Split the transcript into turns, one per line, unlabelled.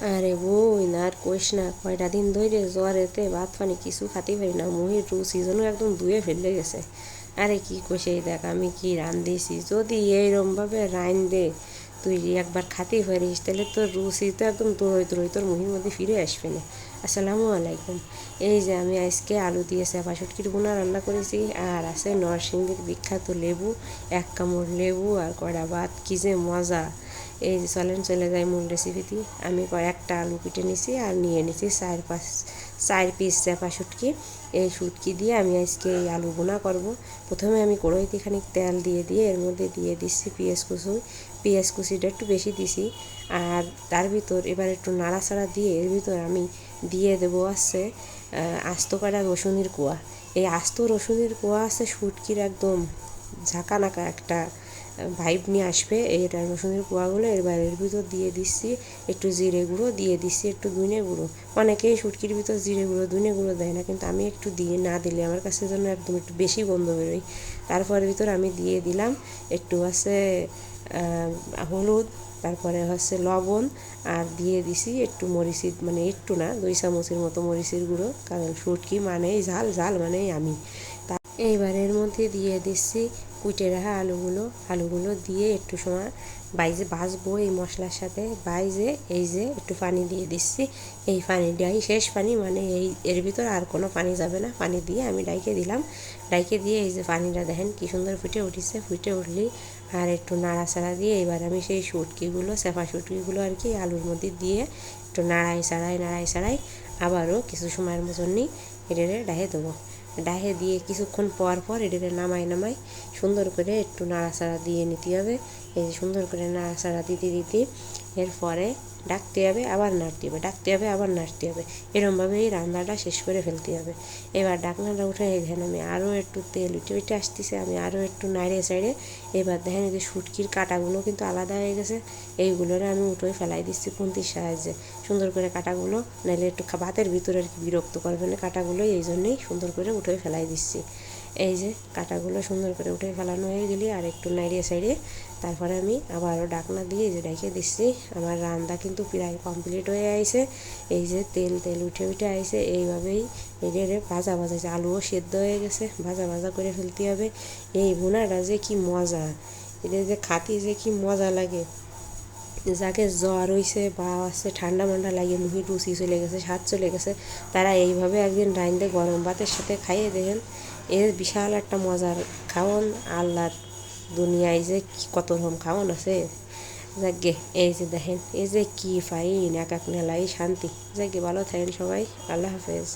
আরে বই না, আর কইস না, কয়টা দিন ধরে জ্বরেতে ভাত পানি কিছু খাতে পারি না মুহির রুচি যেন একদম ধুয়ে ফেলে গেছে। আরে কি কইস দেখ, আমি কি রান দিয়েছি যদি এইরমভাবে রান দে তুই একবার খাতে পারিস তাহলে তোর রুচি তো একদম দৌড়ই দৌড়ই তোর মুহির মধ্যে ফিরে আসবে না। আসসালামু আলাইকুম। এই যে আমি আজকে আলু দিয়ে চেপা শুটকির বোনা রান্না করেছি, আর আছে নরসিংদীর বিখ্যাত লেবু, এক কামড় লেবু আর কড়া ভাত, কী যে মজা। এই যে চলেন, চলে যায় মূল রেসিপিটি আমি কয়েকটা আলু কেটে নিছি আর নিয়ে নিছি চার পাঁচ চার পিস চাপা শুটকি। এই শুটকি দিয়ে আমি আজকে এই আলু বোনা করব। প্রথমে আমি কড়াইতে খানিক তেল দিয়ে দিয়ে এর মধ্যে দিয়ে দিচ্ছি পেঁয়াজ কুচু। পেঁয়াজ কুচিটা একটু বেশি দিছি আর তার ভিতর এবার একটু নাড়াচাড়া দিয়ে এর ভিতর আমি দিয়ে দেবো আছে আস্ত কাটা রসুনের কোয়া। এই আস্ত রসুনের কোয়া আছে শুটকির একদম ঝাঁকানাকা একটা ভাইব নিয়ে আসবে এই রসুনের কোয়াগুলো, এর বাইরের ভিতর দিয়ে দিচ্ছি একটু জিরে গুঁড়ো, দিয়ে দিচ্ছি একটু দুনে গুঁড়ো। অনেকেই শুটকির ভিতর জিরে গুঁড়ো দুনে গুঁড়ো দেয় না, কিন্তু আমি একটু দিয়ে না দিলে আমার কাছে যেন একদম একটু বেশি গন্ধ বেরোয়। তারপরের ভিতর আমি দিয়ে দিলাম একটু আছে হলুদ, তারপরে হচ্ছে লবণ, আর দিয়ে দিছি একটু মরিচির মানে একটু না, দুই চামচের মতো মরিচের গুঁড়ো, কারণ শুটকি মানেই ঝাল ঝাল মানেই আমি। তা এইবার এর মধ্যে দিয়ে দিচ্ছি কুটে রাখা আলুগুলো আলুগুলো দিয়ে একটু সময় বাইজে ভাজবো এই মশলার সাথে বাইজে এই যে একটু পানি দিয়ে দিচ্ছি এই পানি পানিটাই শেষ পানি মানে এই এর ভিতর আর কোনো পানি যাবে না পানি দিয়ে আমি ডাইকে দিলাম ডাইকে দিয়ে এই যে পানিটা দেখেন কি সুন্দর ফুটে উঠেছে ফুটে উঠলেই আর একটু নাড়াচাড়া দিয়ে এবার আমি সেই সুটকিগুলো চেপা শুটকিগুলো আর কি আলুর মধ্যে দিয়ে একটু নাড়াই চাড়াই নাড়াই চাড়াই আবারও কিছু সময়ের মতনই এটারে ডাহে দেবো ডাহে দিয়ে কিছুক্ষণ পর পর এটারে নামাই নামাই সুন্দর করে একটু নাড়াচাড়া দিয়ে নিতে হবে। এই যে সুন্দর করে নাড়াচাড়া দিতে দিতে এরপরে ডাকতে হবে, আবার নাড়তে হবে, ডাকতে হবে, আবার নাড়তে হবে। এরমভাবে এই রান্নাটা শেষ করে ফেলতে হবে। এবার ডাকনাটা উঠে দেখেন আমি আরও একটু তেল উঠে উঠে আসতেছে, আমি আরও একটু নাড়ে সাইড়ে এবার দেখেন এই যে শুটকির কাটাগুলো কিন্তু আলাদা হয়ে গেছে, এইগুলোরে আমি উঠে ফেলাই দিচ্ছি খুন্তির সাহায্যে। সুন্দর করে কাটাগুলো নাহলে একটু ভাতের ভিতরে আর কি বিরক্ত করবে না কাটাগুলো এই জন্যেই সুন্দর করে উঠে ফেলাই দিচ্ছি। এই যে কাটাগুলো সুন্দর করে উঠে ফেলানো হয়ে গেলি, আর একটু নাড়িয়ে সাইড়ে তারপরে আমি আবারও ডাকনা দিয়ে যে ডেকে দিচ্ছি। আমার রান্না কিন্তু প্রায় কমপ্লিট হয়ে আইছে। এই যে তেল তেল উঠে উঠে আইছে। এইভাবেই এদের ভাজা ভাজা আলুও সেদ্ধ হয়ে গেছে। ভাজা ভাজা করে ফেলতে হবে। এই বোনাটা যে কি মজা। এদের যে খাতি যে কি মজা লাগে। যাকে জ্বর হয়েছে বা আছে, ঠান্ডা মান্ডা লাগে মুহি রুচি চলে গেছে, স্বাদ চলে গেছে, তারা এইভাবে একদিন রাইন্দে গরম ভাতের সাথে খাইয়ে দেখেন, এর বিশাল একটা মজার খাওয়ান আল্লাহর দুনিয়ায় যে কত রকম খাওয়ান আছে। যাকে এই যে দেখেন, এই যে কী ফাইন, এক এক নেলাই শান্তি। যাকে ভালো থাকেন সবাই, আল্লাহ হাফেজ।